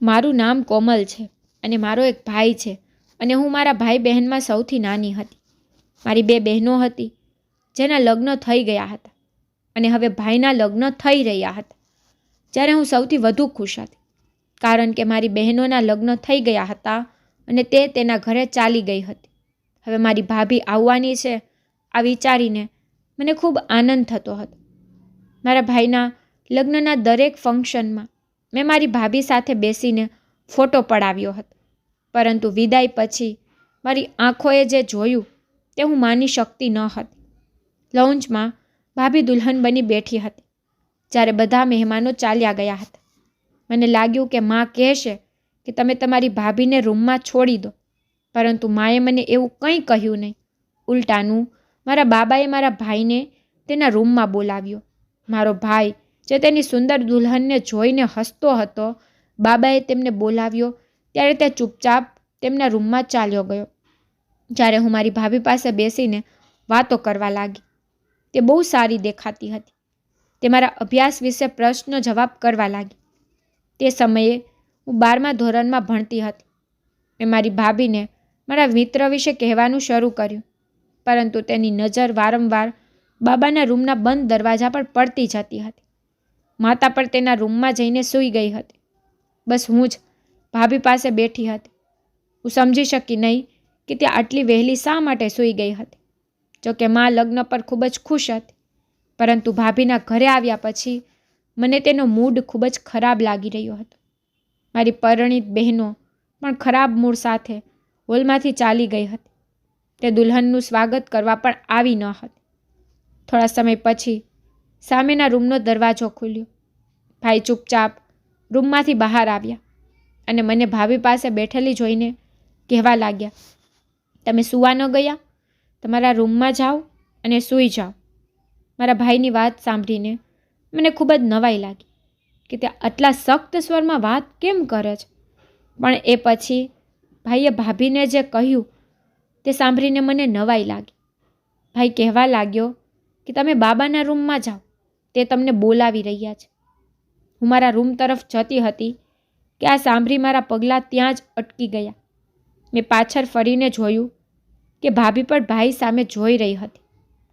મારું નામ કોમલ છે અને મારો એક ભાઈ છે અને હું મારા ભાઈ બહેનમાં સૌથી નાની હતી. મારી બે બહેનો હતી, જેના લગ્ન થઈ ગયા હતા અને હવે ભાઈના લગ્ન થઈ રહ્યા હતા. જ્યારે હું સૌથી વધુ ખુશ હતી, કારણ કે મારી બહેનોના લગ્ન થઈ ગયા હતા અને તે તેના ઘરે ચાલી ગઈ હતી. હવે મારી ભાભી આવવાની છે, આ વિચારીને મને ખૂબ આનંદ થતો હતો. મારા ભાઈના લગ્નના દરેક ફંક્શનમાં મેં મારી ભાભી સાથે બેસીને ફોટો પડાવ્યો હતો. પરંતુ વિદાય પછી મારી આંખોએ જે જોયું તે હું માની શકતી ન હતી. લોન્ચમાં ભાભી દુલ્હન બની બેઠી હતી, જ્યારે બધા મહેમાનો ચાલ્યા ગયા હતા. મને લાગ્યું કે માં કહેશે કે તમે તમારી ભાભીને રૂમમાં છોડી દો, પરંતુ માએ મને એવું કંઈ કહ્યું નહીં. ઉલટાનું, મારા બાબાએ મારા ભાઈને તેના રૂમમાં બોલાવ્યો. મારો ભાઈ જે તેની સુંદર દુલ્હનને જોઈને હસતો હતો, બાબાએ તેમને બોલાવ્યો. ત્યારે તે ચૂપચાપ તેમના રૂમમાં ચાલ્યો ગયો. જ્યારે હું મારી ભાભી પાસે બેસીને વાતો કરવા લાગી, તે બહુ સારી દેખાતી હતી. તે મારા અભ્યાસ વિશે પ્રશ્ન જવાબ કરવા લાગી. તે સમયે હું બારમા ધોરણમાં ભણતી હતી. મેં મારી ભાભીને મારા મિત્ર વિશે કહેવાનું શરૂ કર્યું, પરંતુ તેની નજર વારંવાર બાબાના રૂમના બંધ દરવાજા પર પડતી જતી હતી. માતા પણ તેના રૂમમાં જઈને સૂઈ ગઈ હતી. બસ હું જ ભાભી પાસે બેઠી હતી. હું સમજી શકી નહીં કે તે આટલી વહેલી શા માટે સૂઈ ગઈ હતી. જોકે મા લગ્ન પર ખૂબ જ ખુશ હતી. પરંતુ ભાભીના ઘરે આવ્યા પછી મને તેનો મૂડ ખૂબ જ ખરાબ લાગી રહ્યો હતો. મારી પરણિત બહેનો પણ ખરાબ મૂડ સાથે હોલમાંથી ચાલી ગઈ હતી. તે દુલ્હનનું સ્વાગત કરવા પણ આવી ન હતી. થોડા સમય પછી સામેના રૂમનો દરવાજો ખુલ્યો. ભાઈ ચૂપચાપ રૂમમાંથી બહાર આવ્યા અને મને ભાભી પાસે બેઠેલી જોઈને કહેવા લાગ્યા, તમે સૂવા ન ગયા? તમારા રૂમમાં જાઓ અને સૂઈ જાઓ. મારા ભાઈની વાત સાંભળીને મને ખૂબ જ નવાઈ લાગી કે તે આટલા સખ્ત સ્વરમાં વાત કેમ કરે છે. પણ એ પછી ભાઈએ ભાભીને જે કહ્યું તે સાંભળીને મને નવાઈ લાગી. ભાઈ કહેવા લાગ્યો કે, તમે બાબાના રૂમમાં જાઓ. તે તમને બોલાવી રહ્યા છે. હું મારા રૂમ તરફ જતી હતી કે આ સાંભળી મારા પગલાં ત્યાં જ અટકી ગયા. મેં પાછળ ફરીને જોયું કે ભાભી પણ ભાઈ સામે જોઈ રહી હતી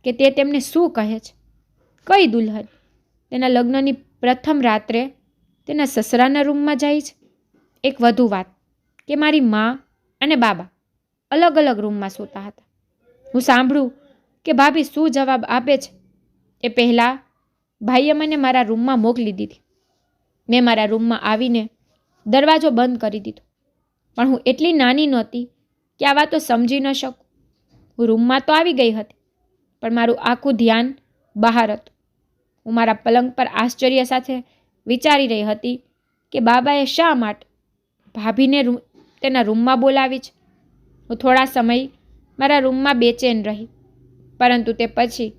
કે તે તેમને શું કહે છે. કઈ દુલ્હન? તેના લગ્નની પ્રથમ રાત્રે તેના સસરાના રૂમમાં જાય છે? એક વધુ વાત કે મારી મા અને બાબા અલગ અલગ રૂમમાં સૂતા હતા. હું સાંભળું કે ભાભી શું જવાબ આપે છે? એ પહેલાં ભાઈએ મને મારા રૂમમાં મોકલી દીધી. મેં મારા રૂમમાં આવીને દરવાજો બંધ કરી દીધો. પણ હું એટલી નાની નહોતી કે આ વાતો સમજી ન શકું. હું રૂમમાં તો આવી ગઈ હતી, પણ મારું આખું ધ્યાન બહાર હતું. હું મારા પલંગ પર આશ્ચર્ય સાથે વિચારી રહી હતી કે બાબાએ શા માટે ભાભીને રૂમ, તેના રૂમમાં બોલાવી છે. હું થોડા સમય મારા રૂમમાં બેચેન રહી, પરંતુ તે પછી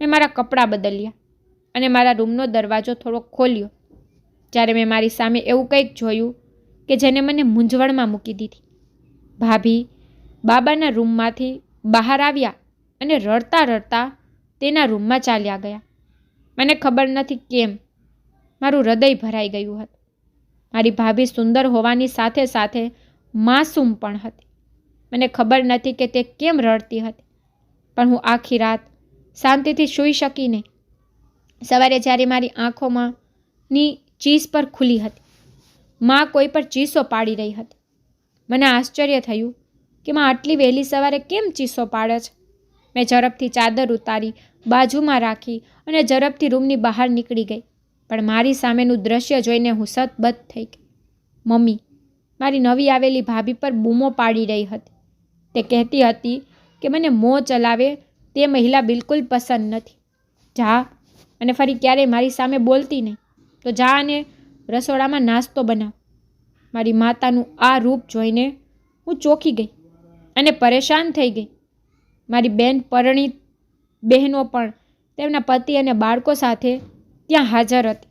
મેં મારા કપડાં બદલ્યા. અને મારા રૂમનો દરવાજો થોડો ખોલ્યો. જ્યારે મેં મારી સામે એવું કંઈક જોયું કે જેને મને મૂંઝવણમાં મૂકી દીધી. ભાભી બાબાના રૂમમાંથી બહાર આવ્યા અને રડતા રડતા તેના રૂમમાં ચાલ્યા ગયા. મને ખબર નથી કેમ. મારું હૃદય ભરાઈ ગયું હતું. મારી ભાભી સુંદર હોવાની સાથે સાથે માસૂમ પણ હતી. મને ખબર નથી કે તે કેમ રડતી હતી. પણ હું આખી રાત શાંતિથી સૂઈ શકી નહીં. સવારે જ્યારે મારી આંખોમાં ની ચીસ પર ખુલી હતી, માં કોઈ પર ચીસો પાડી રહી હતી. મને આશ્ચર્ય થયું કે માં આટલી વહેલી સવારે કેમ ચીસો પાડે છે? મેં ઝડપથી ચાદર ઉતારી, બાજુમાં રાખી અને ઝડપથી રૂમની બહાર નીકળી ગઈ. પણ મારી સામેનું દ્રશ્ય જોઈને હું સતબદ્ધ થઈ ગઈ. મમ્મી, મારી નવી આવેલી ભાભી પર બૂમો પાડી રહી હતી. તે કહેતી હતી કે મને મોં ચલાવે તે મહિલા બિલકુલ પસંદ નથી. જા અને ફરી ક્યારેય મારી સામે બોલતી નહીં. તો જા અને રસોડામાં નાસ્તો બનાવ. મારી માતાનું આ રૂપ જોઈને હું ચોખી ગઈ અને પરેશાન થઈ ગઈ. મારી બેન પરણિત બહેનો પણ તેમના પતિ અને બાળકો સાથે ત્યાં હાજર હતી.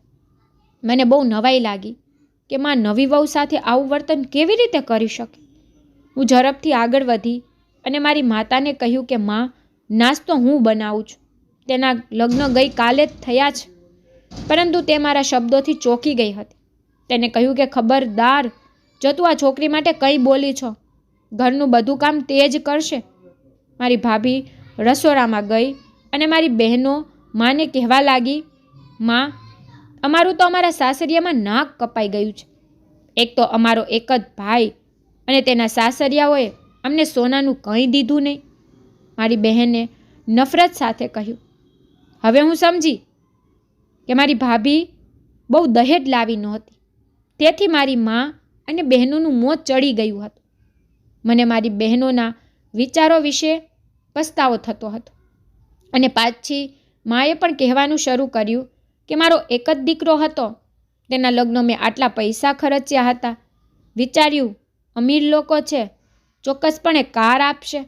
મને બહુ નવાઈ લાગી કે માં નવી વહુ સાથે આવું વર્તન કેવી રીતે કરી શકે? હું ઝડપથી આગળ વધી અને મારી માતાને કહ્યું કે, માં, નાસ્તો હું બનાવું છું. તેના લગ્ન ગઈ કાલે જ થયા છે. પરંતુ તે મારા શબ્દોથી ચોંકી ગઈ હતી. તેને કહ્યું કે, ખબરદાર, જો તું આ છોકરી માટે કંઈ બોલી છો? ઘરનું બધું કામ તે જ કરશે. મારી ભાભી રસોડામાં ગઈ અને મારી બહેનો માને કહેવા લાગી, માં, અમારું તો અમારા સાસરિયામાં નાક કપાઈ ગયું છે. એક તો અમારો એક જ ભાઈ અને તેના સાસરિયાઓએ અમને સોનાનું કંઈ દીધું નહીં. મારી બહેને નફરત સાથે કહ્યું હવે હું સમજી કે મારી ભાભી બહુ દહેજ લાવી નહોતી તેથી મારી મા અને બહેનોનું મોત ચડી ગયું હતું. મને મારી બહેનોના વિચારો વિશે પસ્તાવો થતો હતો. અને પાછી માએ પણ કહેવાનું શરૂ કર્યું કે મારો એક જ દીકરો હતો. તેના લગ્ન મેં આટલા પૈસા ખર્ચ્યા હતા. વિચાર્યું, અમીર લોકો છે, ચોક્કસપણે કાર આપશે.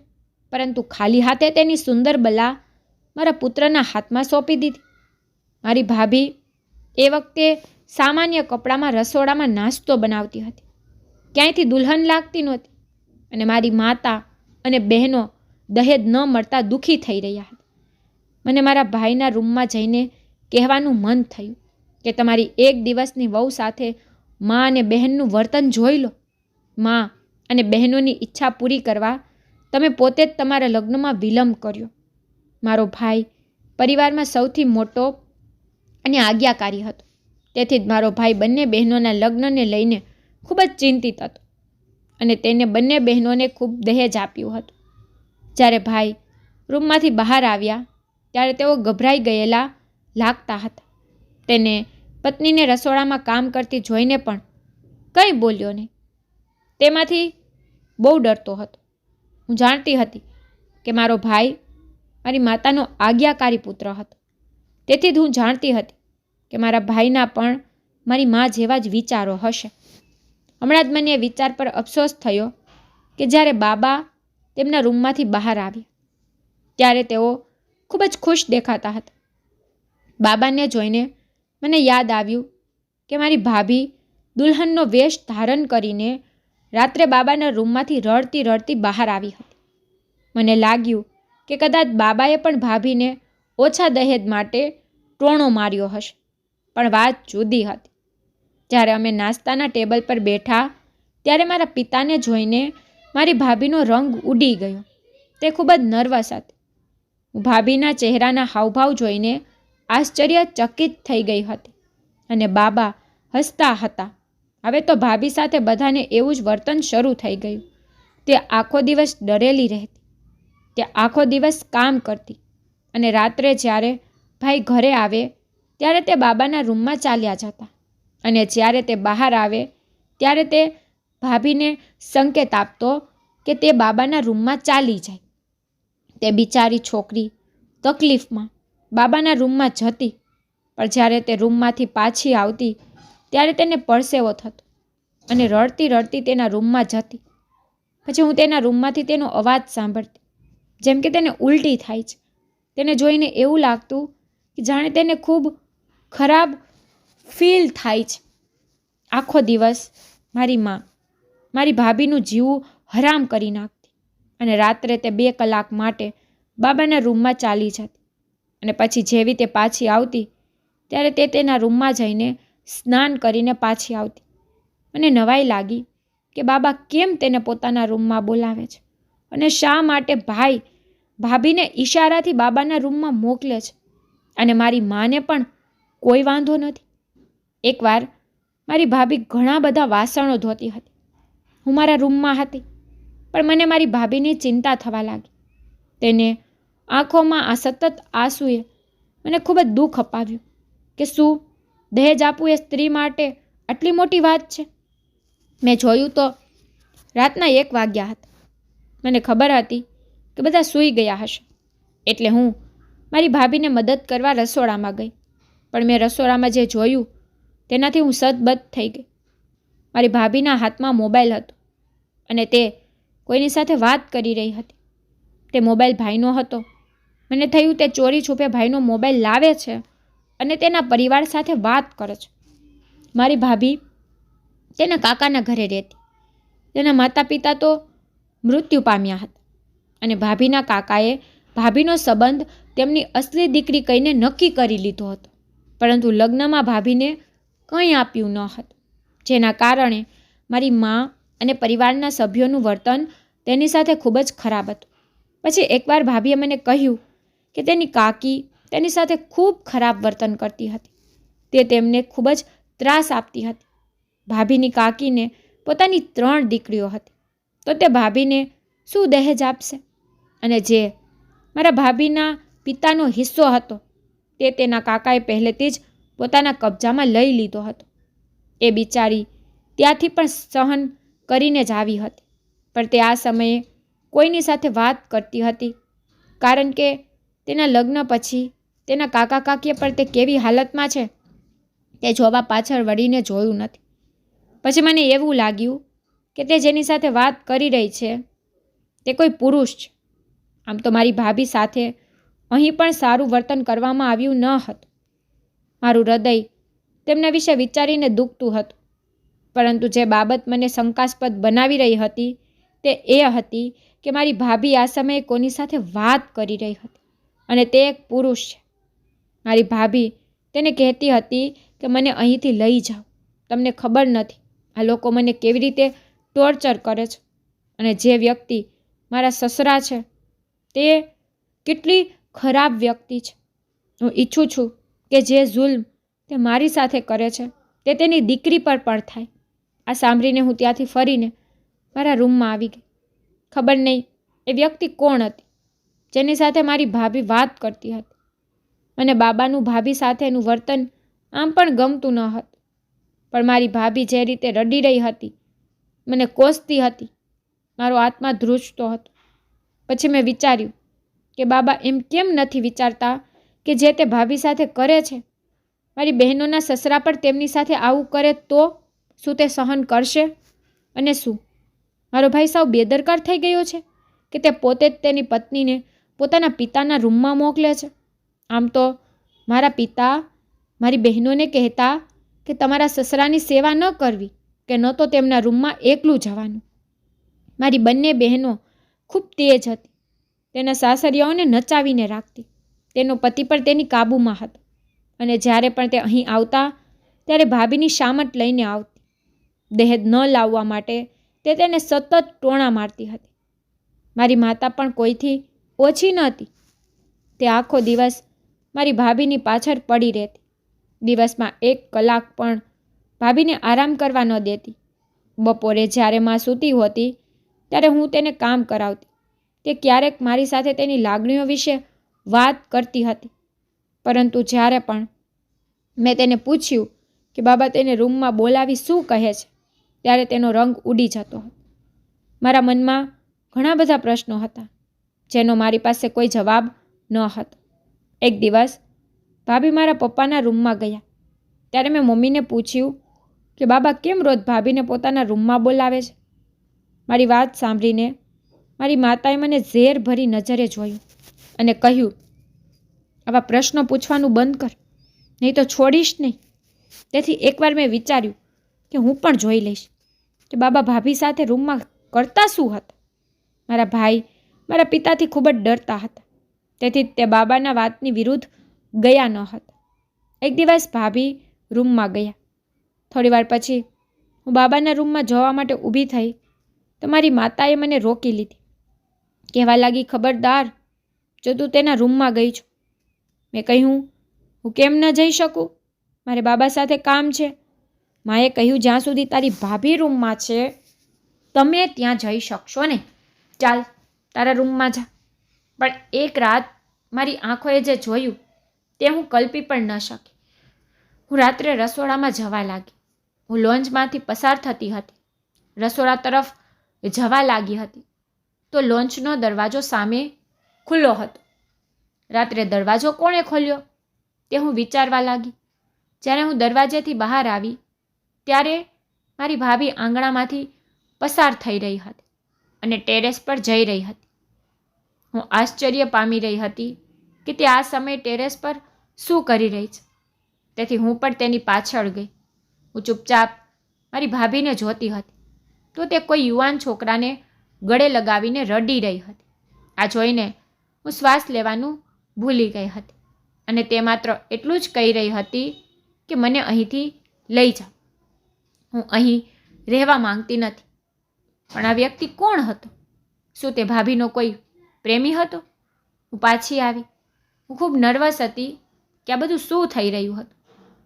પરંતુ ખાલી હાથે તેની સુંદર બલા મારા પુત્રના હાથમાં સોંપી દીધી. મારી ભાભી એ વખતે સામાન્ય કપડામાં રસોડામાં નાસ્તો બનાવતી હતી. ક્યાંયથી દુલ્હન લાગતી નહોતી અને મારી માતા અને બહેનો દહેજ ન મળતા દુઃખી થઈ રહ્યા હતા. મને મારા ભાઈના રૂમમાં જઈને કહેવાનું મન થયું કે તમારી એક દિવસની વહુ સાથે મા અને બહેનનું વર્તન જોઈ લો. મા અને બહેનોની ઈચ્છા પૂરી કરવા તમે પોતે જ તમારા લગ્નમાં વિલંબ કર્યો. મારો ભાઈ પરિવારમાં સૌથી મોટો અને આજ્ઞાકારી હતો. તેથી જ મારો ભાઈ બંને બહેનોના લગ્નને લઈને ખૂબ જ ચિંતિત હતો અને તેને બંને બહેનોને ખૂબ દહેજ આપ્યું હતું. જ્યારે ભાઈ રૂમમાંથી બહાર આવ્યા, ત્યારે તેઓ ગભરાઈ ગયેલા લાગતા હતા. તેને પત્નીને રસોડામાં કામ કરતી જોઈને પણ કંઈ બોલ્યો નહીં. તેમાંથી બહુ ડરતો હતો. હું જાણતી હતી કે મારો ભાઈ મારી માતાનો આજ્ઞાકારી પુત્ર હતો. તેથી જ હું જાણતી હતી કે મારા ભાઈના પણ મારી મા જેવા જ વિચારો હશે. હમણાં જ મને એ વિચાર પર અફસોસ થયો કે જ્યારે બાબા તેમના રૂમમાંથી બહાર આવ્યા, ત્યારે તેઓ ખૂબ જ ખુશ દેખાતા હતા. બાબાને જોઈને મને યાદ આવ્યું કે મારી ભાભી દુલ્હનનો વેશ ધારણ કરીને રાત્રે બાબાના રૂમમાંથી રડતી રડતી બહાર આવી હતી. મને લાગ્યું કે કદાચ બાબાએ પણ ભાભીને ઓછા દહેજ માટે ટોણો માર્યો હશે. પણ વાત જુદી હતી. જ્યારે અમે નાસ્તાના ટેબલ પર બેઠા, ત્યારે મારા પિતાને જોઈને મારી ભાભીનો રંગ ઉડી ગયો. તે ખૂબ જ નર્વસ હતી. હું ભાભીના ચહેરાના હાવભાવ જોઈને આશ્ચર્યચકિત થઈ ગઈ હતી અને બાબા હસતા હતા. હવે તો ભાભી સાથે બધાને એવું જ વર્તન શરૂ થઈ ગયું. તે આખો દિવસ ડરેલી રહેતી. તે આખો દિવસ કામ કરતી. અને રાત્રે જ્યારે ભાઈ ઘરે આવે, ત્યારે તે બાબાના રૂમમાં ચાલ્યા જતા. અને જ્યારે તે બહાર આવે, ત્યારે તે ભાભીને સંકેત આપતો કે તે બાબાના રૂમમાં ચાલી જાય. તે બિચારી છોકરી તકલીફમાં બાબાના રૂમમાં જતી, પણ જ્યારે તે રૂમમાંથી પાછી આવતી, ત્યારે તેને પરસેવો થતો અને રડતી રડતી તેના રૂમમાં જતી. પછી હું તેના રૂમમાંથી તેનો અવાજ સાંભળતી. જેમ કે તેને ઉલટી થાય છે. તેને જોઈને એવું લાગતું કે જાણે તેને ખૂબ ખરાબ ફીલ થાય છે. આખો દિવસ મારી માં, મારી ભાભીનું જીવું હરામ કરી નાખતી અને રાત્રે તે બે કલાક માટે બાબાના રૂમમાં ચાલી જતી અને પછી જેવી તે પાછી આવતી, ત્યારે તે તેના રૂમમાં જઈને સ્નાન કરીને પાછી આવતી. મને નવાઈ લાગી કે બાબા કેમ તેને પોતાના રૂમમાં બોલાવે છે? અને શા માટે ભાઈ ભાભીને ઈશારાથી બાબાના રૂમમાં મોકલે છે? અને મારી માને પણ કોઈ વાંધો નથી. એકવાર મારી ભાભી ઘણા બધા વાસણો ધોતી હતી. હું મારા રૂમમાં હતી, પણ મને મારી ભાભીની ચિંતા થવા લાગી. તેને આંખોમાં આ સતત આંસુએ મને ખૂબ જ દુઃખ અપાવ્યું કે શું દહેજ આપવું એ સ્ત્રી માટે આટલી મોટી વાત છે? મેં જોયું તો રાતના એક વાગ્યા હતા. મને ખબર હતી કે બધા સૂઈ ગયા હશે. એટલે હું મારી ભાભીને મદદ કરવા રસોડામાં ગઈ. પણ મેં રસોડામાં જે જોયું, તેનાથી હું સદબદ થઈ ગઈ. મારી ભાભીના હાથમાં મોબાઈલ હતો અને તે કોઈની સાથે વાત કરી રહી હતી. તે મોબાઈલ ભાઈનો હતો. મને થયું તે ચોરી છૂપે ભાઈનો મોબાઈલ લાવે છે અને તેના પરિવાર સાથે વાત કરે છે. મારી ભાભી તેના કાકાના ઘરે રહેતી. તેના માતા પિતા તો મૃત્યુ પામ્યા હતા. અને ભાભીના કાકાએ ભાભીનો સંબંધ તેમની અસલી દીકરી કહીને નક્કી કરી લીધો હતો. પરંતુ લગ્નમાં ભાભીને કંઈ આપ્યું ન હતું. જેના કારણે મારી મા અને પરિવારના સભ્યોનું વર્તન તેની સાથે ખૂબ જ ખરાબ હતું. પછી એકવાર ભાભીએ મને કહ્યું કે તેની કાકી તેની સાથે ખૂબ ખરાબ વર્તન કરતી હતી. તે તેમને ખૂબ જ ત્રાસ આપતી હતી. ભાભીની કાકીને પોતાની ત્રણ દીકરીઓ હતી. તો તે ભાભીને શું દહેજ આપશે? અને જે મારા ભાભીના પિતાનો હિસ્સો હતો, તે તેના કાકાએ પહેલેથી જ પોતાના કબજામાં લઈ લીધો હતો. એ બિચારી ત્યાંથી પણ સહન કરીને જ આવી હતી. પણ તે આ સમયે કોઈની સાથે વાત કરતી હતી, કારણ કે તેના લગ્ન પછી તેના કાકા કાકીએ પણ તે કેવી હાલતમાં છે, તે જોવા પાછળ વળીને જોયું નથી. પછી મને એવું લાગ્યું કે તે જેની સાથે વાત કરી રહી છે, તે કોઈ પુરુષ છે. આમ તો મારી ભાભી સાથે અહીં પણ સારું વર્તન કરવામાં આવ્યું ન હતું. મારું હૃદય તેમના વિશે વિચારીને દુખતું હતું. પરંતુ જે બાબત મને શંકાસ્પદ બનાવી રહી હતી, તે એ હતી કે મારી ભાભી આ સમયે કોની સાથે વાત કરી રહી હતી અને તે એક પુરુષ છે. મારી ભાભી તેને કહેતી હતી કે મને અહીંથી લઈ જાઓ. તમને ખબર નથી આ લોકો મને કેવી રીતે ટોર્ચર કરે છે. અને જે વ્યક્તિ મારા સસરા છે, તે કેટલી ખરાબ વ્યક્તિ છે. હું ઈચ્છું છું કે જે જુલ્મ તે મારી સાથે કરે છે, તે તેની દીકરી પર પણ થાય. આ સાંભળીને હું ત્યાંથી ફરીને મારા રૂમમાં આવી ગઈ. ખબર નહીં એ વ્યક્તિ કોણ હતી, જેની સાથે મારી ભાભી વાત કરતી હતી. મને બાબાનું ભાભી સાથેનું વર્તન આમ પણ ગમતું ન હતું. પણ મારી ભાભી જે રીતે રડી રહી હતી મને કોસતી હતી. મારો આત્મા ધ્રુજતો હતો. પછી મેં વિચાર્યું કે બાબા એમ કેમ નથી વિચારતા કે જે તે ભાભી સાથે કરે છે? મારી બહેનોના સસરા પણ તેમની સાથે આવું કરે તો શું તે સહન કરશે? અને શું? મારો ભાઈ સાવ બેદરકાર થઈ ગયો છે કે તે પોતે જ તેની પત્નીને પોતાના પિતાના રૂમમાં મોકલે છે? આમ તો મારા પિતા મારી બહેનોને કહેતા કે તમારા સસરાની સેવા ન કરવી. કે ન તો તેમના રૂમમાં એકલું જવાનું. મારી બંને બહેનો ખૂબ તેજ હતી. તેના સાસરિયાઓને નચાવીને રાખતી. તેનો પતિ પણ તેની કાબૂમાં હતો. અને જ્યારે પણ તે અહીં આવતા, ત્યારે ભાભીની શામટ લઈને આવતી. દહેજ ન લાવવા માટે તે તેને સતત ટોણા મારતી હતી. મારી માતા પણ કોઈથી ઓછી ન હતી તે આખો દિવસ મારી ભાભીની પાછળ પડી રહેતી. દિવસમાં એક કલાક પણ ભાભીને આરામ કરવા ન દેતી. બપોરે જ્યારે માં સૂતી હોતી, ત્યારે હું તેને કામ કરાવતી તે ક્યારેક મારી સાથે તેની લાગણીઓ વિશે વાત કરતી હતી. પરંતુ જ્યારે પણ મેં તેને પૂછ્યું કે, બાબા, તેને રૂમમાં બોલાવી શું કહે છે? ત્યારે તેનો રંગ ઉડી જતો હતો. મારા મનમાં ઘણા બધા પ્રશ્નો હતા, જેનો મારી પાસે કોઈ જવાબ ન હતો. એક દિવસ, ભાભી મારા પપ્પાના રૂમમાં ગયા. ત્યારે મેં મમ્મીને પૂછ્યું કે બાબા કેમ રોજ ભાભીને પોતાના રૂમમાં બોલાવે છે? મારી વાત સાંભળીને મારી માતાએ મને ઝેર ભરી નજરે જોયું અને કહ્યું, આવા પ્રશ્નો પૂછવાનું બંધ કર, નહીં તો છોડીશ નહીં. તેથી એકવાર મેં વિચાર્યું કે હું પણ જોઈ લઈશ કે બાબા ભાભી સાથે રૂમમાં કરતા શું હતા? મારા ભાઈ મારા પિતાથી ખૂબ જ ડરતા હતા. તેથી તે બાબાના વાતની વિરુદ્ધ ગયા ન હતા. એક દિવસ ભાભી રૂમમાં ગયા. થોડીવાર પછી હું બાબાના રૂમમાં જવા માટે ઊભી થઈ તો મારી માતાએ મને રોકી લીધી. કહેવા લાગી, ખબરદાર, જો તું તેના રૂમમાં ગઈ છું. મેં કહ્યું, હું કેમ ન જઈ શકું? મારે બાબા સાથે કામ છે. માએ કહ્યું, જ્યાં સુધી તારી ભાભી રૂમમાં છે, તમે ત્યાં જઈ શકશો ને. ચાલ, તારા રૂમમાં જા. પણ એક રાત મારી આંખોએ જે જોયું, તે હું કલ્પી પણ ન શકી. હું રાત્રે રસોડામાં જવા લાગી. હું લોન્જમાંથી પસાર થતી હતી. રસોડા તરફ જવા લાગી હતી. તો લોન્ચનો દરવાજો સામે ખુલ્લો હતો. રાત્રે દરવાજો કોણે ખોલ્યો? તે હું વિચારવા લાગી. જ્યારે હું દરવાજેથી બહાર આવી, ત્યારે મારી ભાભી આંગણામાંથી પસાર થઈ રહી હતી અને ટેરેસ પર જઈ રહી હતી. હું આશ્ચર્ય પામી રહી હતી કે તે આ સમયે ટેરેસ પર શું કરી રહી છે. તેથી હું પણ તેની પાછળ ગઈ. હું ચૂપચાપ મારી ભાભીને જોતી હતી. તો તે કોઈ યુવાન છોકરાને ગળે લગાવીને રડી રહી હતી. આ જોઈને હું શ્વાસ લેવાનું ભૂલી ગઈ હતી. અને તે માત્ર એટલું જ કહી રહી હતી કે મને અહીંથી લઈ જાઓ હું અહીં રહેવા માંગતી નથી. પણ આ વ્યક્તિ કોણ હતો? શું તે ભાભીનો કોઈ પ્રેમી હતો? હું પાછી આવી. હું ખૂબ નર્વસ હતી કે આ બધું શું થઈ રહ્યું હતું?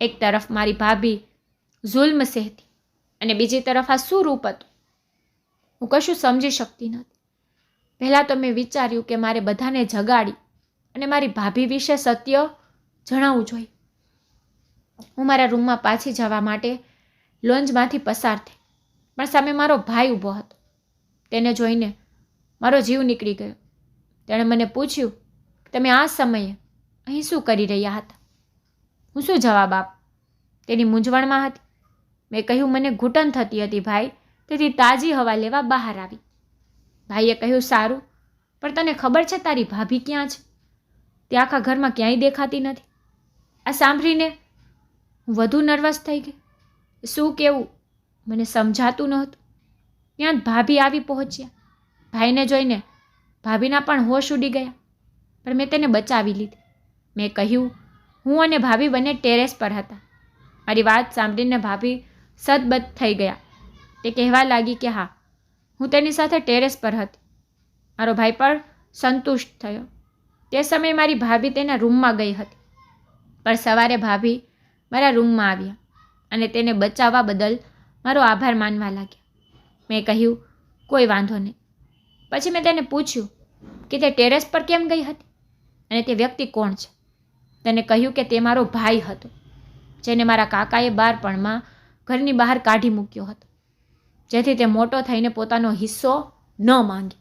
એક તરફ મારી ભાભી જુલ્મ સહેતી. અને બીજી તરફ આ શું રૂપ હતું. હું કશું સમજી શકતી નથી. પહેલાં તો મેં વિચાર્યું કે મારે બધાને જગાડી અને મારી ભાભી વિશે સત્ય જણાવવું જોઈએ. હું મારા રૂમમાં પાછી જવા માટે લોન્જમાંથી પસાર થઈ. પણ સામે મારો ભાઈ ઊભો હતો. તેને જોઈને મારો જીવ નીકળી ગયો. તેણે મને પૂછ્યું, તમે આ સમયે અહીં શું કરી રહ્યા હતા? હું શું જવાબ આપ? તેની મૂંઝવણમાં હતી. મેં કહ્યું, મને ઘૂંટણ થતી હતી ભાઈ. તેથી તાજી હવા લેવા બહાર આવી. ભાઈએ કહ્યું, સારું, પણ તને ખબર છે તારી ભાભી ક્યાં છે? તે આખા ઘરમાં ક્યાંય દેખાતી નથી. આ સાંભળીને હું વધુ નર્વસ થઈ ગઈ. શું કેવું? મને સમજાતું નહોતું. ત્યાં જ ભાભી આવી પહોંચ્યા. ભાઈને જોઈને ભાભીના પણ હોશ ઉડી ગયા, પણ મેં તેને બચાવી લીધી. મેં કહ્યું, હું અને ભાભી બંને ટેરેસ પર હતા. મારી વાત સાંભળીને ભાભી સદબદ થઈ ગયા. તે કહેવા લાગી કે હા, હું તેની સાથે ટેરેસ પર હતી. મારો ભાઈ પણ સંતુષ્ટ થયો. તે સમયે મારી ભાભી તેના રૂમમાં ગઈ હતી. પણ સવારે ભાભી મારા રૂમમાં આવ્યા અને તેને બચાવવા બદલ મારો આભાર માનવા લાગ્યા. મેં કહ્યું, કોઈ વાંધો નહીં. પછી મેં તેને પૂછ્યું કે તે ટેરેસ પર કેમ ગઈ હતી અને તે વ્યક્તિ કોણ છે? તેને કહ્યું કે તે મારો ભાઈ હતો, જેને મારા કાકાએ બાળપણમાં ઘરની બહાર કાઢી મૂક્યો હતો. જેથી તે મોટો થઈને પોતાનો હિસ્સો ન માંગે.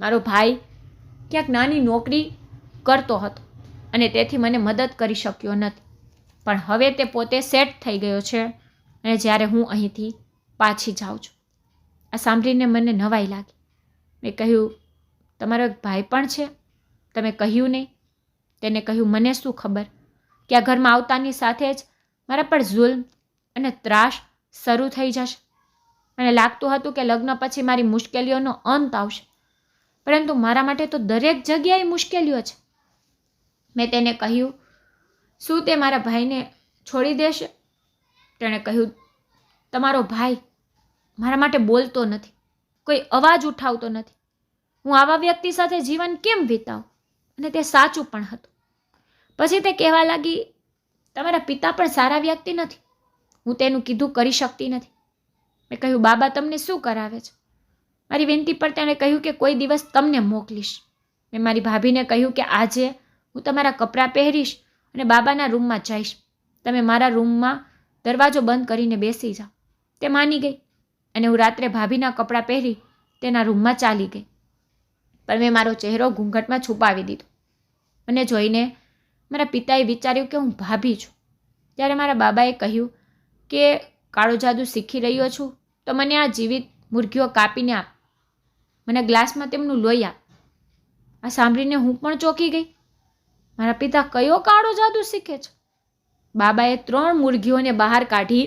મારો ભાઈ ક્યાંક નાની નોકરી કરતો હતો અને તેથી મને મદદ કરી શક્યો નથી. પણ હવે તે પોતે સેટ થઈ ગયો છે અને જ્યારે હું અહીંથી પાછી જાઉં છું. આ સાંભળીને મને નવાઈ લાગી. મેં કહ્યું, તમારો એક ભાઈ પણ છે? તમે કહ્યું નહીં? તેને કહ્યું, મને શું ખબર? કે આ ઘરમાં આવતાની સાથે જ મારા પર જુલ્મ અને ત્રાસ શરૂ થઈ જશે. મને લાગતું હતું કે લગ્ન પછી મારી મુશ્કેલીઓનો અંત આવશે. પરંતુ મારા માટે તો દરેક જગ્યાએ મુશ્કેલીઓ છે. મેં તેને કહ્યું, શું તે મારા ભાઈને છોડી દેશે? તેણે કહ્યું, તમારો ભાઈ મારા માટે બોલતો નથી. કોઈ અવાજ ઉઠાવતો નથી. હું આવા વ્યક્તિ સાથે જીવન કેમ વિતાવું? અને તે સાચું પણ હતું. પછી તે કહેવા લાગી, તમારા પિતા પણ સારા વ્યક્તિ નથી. હું તેનું કીધું કરી શકતી નથી. મેં કહ્યું, બાબા, તમને શું કરાવે છે? મારી વિનંતી પર તેણે કહ્યું કે, કોઈ દિવસ તમને મોકલીશ. મેં મારી ભાભીને કહ્યું કે, આજે હું તમારા કપડાં પહેરીશ અને બાબાના રૂમમાં જઈશ. તમે મારા રૂમમાં દરવાજો બંધ કરીને બેસી જાઓ. તે માની ગઈ અને હું રાત્રે ભાભીના કપડાં પહેરી તેના રૂમમાં ચાલી ગઈ. પણ મેં મારો ચહેરો ઘૂંઘટમાં છુપાવી દીધો. મને જોઈને મારા પિતાએ વિચાર્યું કે હું ભાભી છું. ત્યારે મારા બાબાએ કહ્યું કે કાળો જાદુ શીખી રહ્યો છું, તો મને આ જીવિત મુરઘીઓ કાપીને આપ. મને ગ્લાસમાં તેમનું લોહી આપ. આ સાંભળીને હું પણ ચોંકી ગઈ. મારા પિતા કયો કાળો જાદુ શીખે છે? બાબાએ ત્રણ મુરઘીઓને બહાર કાઢી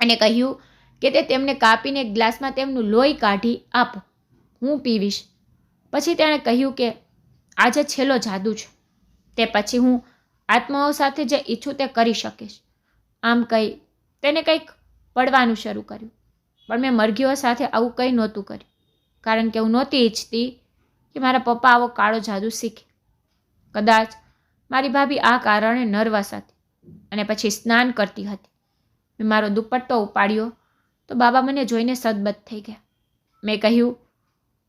અને કહ્યું કે તે તેમને કાપીને ગ્લાસમાં તેમનું લોહી કાઢી આપો, હું પીવીશ. પછી તેણે કહ્યું કે આજે છેલ્લો જાદુ છે. તે પછી હું આત્માઓ સાથે જે ઈચ્છું તે કરી શકીશ. આમ કહી તેને કંઈક પડવાનું શરૂ કર્યું. પણ મેં મરઘીઓ સાથે આવું કંઈ નહોતું કર્યું. કારણ કે હું નહોતી ઈચ્છતી કે મારા પપ્પા આવો કાળો જાદુ શીખે. કદાચ મારી ભાભી આ કારણે નર્વસ હતી અને પછી સ્નાન કરતી હતી. મેં મારો દુપટ્ટો ઉપાડ્યો તો બાબા મને જોઈને સદબદ થઈ ગયા. મેં કહ્યું,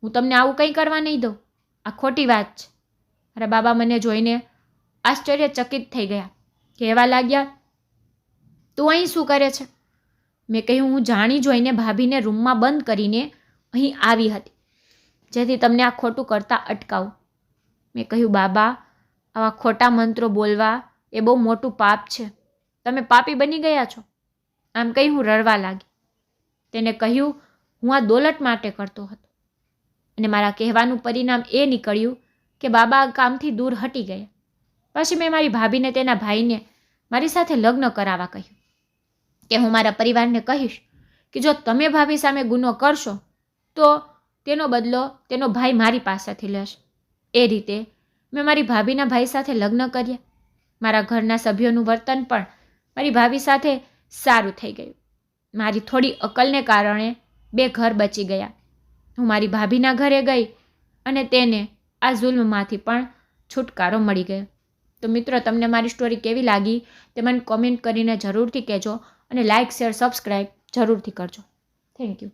હું તમને આવું કંઈ કરવા નહીં દઉં. આ ખોટી વાત છે. મારા બાબા મને જોઈને આશ્ચર્યચકિત થઈ ગયા. કહેવા લાગ્યા તું અહીં શું કરે છે? મેં કહ્યું, હું જાણી જોઈને ભાભીને રૂમમાં બંધ કરીને અહીં આવી હતી. જેથી તમને આ ખોટું કરતાં અટકાવું. મેં કહ્યું, બાબા, આવા ખોટા મંત્રો બોલવા એ બહુ મોટું પાપ છે. તમે પાપી બની ગયા છો. આમ કહી હું રડવા લાગી. તેને કહ્યું, હું આ દોલત માટે કરતો હતો. અને મારા કહેવાનું પરિણામ એ નીકળ્યું કે બાબા આ કામથી દૂર હટી ગયા. પછી મેં મારી ભાભીને તેના ભાઈને મારી સાથે લગ્ન કરાવવા કહ્યું. કે હું મારા પરિવારને કહીશ કે જો તમે ભાભી સામે ગુનો કરશો, તો તેનો બદલો તેનો ભાઈ મારી પાસેથી લેશે. એ રીતે મેં મારી ભાભીના ભાઈ સાથે લગ્ન કર્યા. મારા ઘરના સભ્યોનું વર્તન પણ મારી ભાભી સાથે સારું થઈ ગયું. મારી થોડી અકલને કારણે બે ઘર બચી ગયા. હું મારી ભાભીના ઘરે ગઈ અને તેને આ જુલ્મમાંથી પણ છુટકારો મળી ગયો. તો મિત્રો, તમને મારી સ્ટોરી કેવી લાગી તે મને કોમેન્ટ કરીને જરૂરથી કહેજો. અને લાઇક શેર સબસ્ક્રાઈબ જરૂરથી કરજો. Thank you.